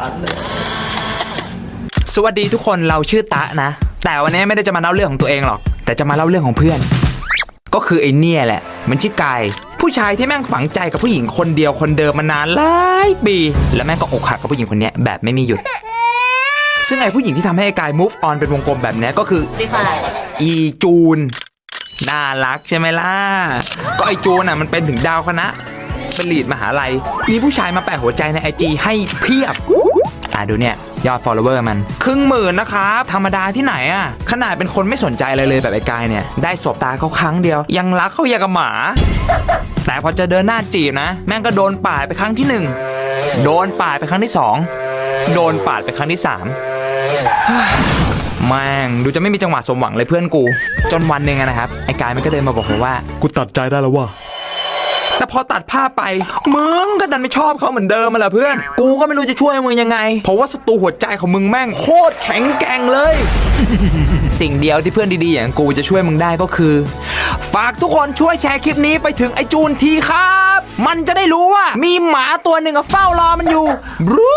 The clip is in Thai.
ตัดเลยสวัสดีทุกคนเราชื่อตะนะ แต่วันนี้ไม่ได้จะมาเล่าเรื่องของตัวเองหรอก แต่จะมาเล่าเรื่องของเพื่อน ก็คือไอเนี่ยแหละ มันชื่อกายผู้ชายที่แม่งฝังใจกับผู้หญิงคนเดียวคนเดิมมานานหลายปีแล้วแม่งก็อกหักกับผู้หญิงคนเนี้ยแบบไม่มีหยุด ซึ่งไอผู้หญิงที่ทำให้ไอ้กาย move on เป็นวงกลมแบบเนี้ยก็คือ ดีค่ะอีจูน น่ารักใช่ไหมล่ะ ก็ไอจูนอะมันเป็นถึงดาวคณะ เป็นลีดมหาลัย มีผู้ชายมาแปะหัวใจในไอจีให้เพียบอะดูเนี่ย ยอด follower มัน ครึ่งหมื่นนะครับ ธรรมดาที่ไหนอะขนาดเป็นคนไม่สนใจอะไรเลยแบบไอ้กายเนี่ย ได้สบตาเขาครั้งเดียว ยังรักเขาอย่างกับหมา แต่พอจะเดินหน้าจีบนะ แม่งก็โดนป่าดไปครั้งที่หนึ่งโดนป่าดไปครั้งที่สองโดนป่าดไปครั้งที่สามแม่งดูจะไม่มีจังหวะสมหวังเลยเพื่อนกู จนวันหนึ่งนะครับ ไอ้กายมันก็เดินมาบอกผมว่า กูตัดใจได้แล้วว่ะ แต่พอตัดภาพไป มึงก็ดันไม่ชอบเขาเหมือนเดิมมาแหละเพื่อน กูก็ไม่รู้จะช่วยมึงยังไง เพราะว่าศัตรูหัวใจของมึงแม่งโคตรแข็งแกร่งเลย สิ่งเดียวที่เพื่อนดีๆอย่างกูจะช่วยมึงได้ก็คือ ฝากทุกคนช่วยแชร์คลิปนี้ไปถึงไอจูนทีครับ มันจะได้รู้ว่ามีหมาตัวหนึ่งอะเฝ้ารอมันอยู่บรู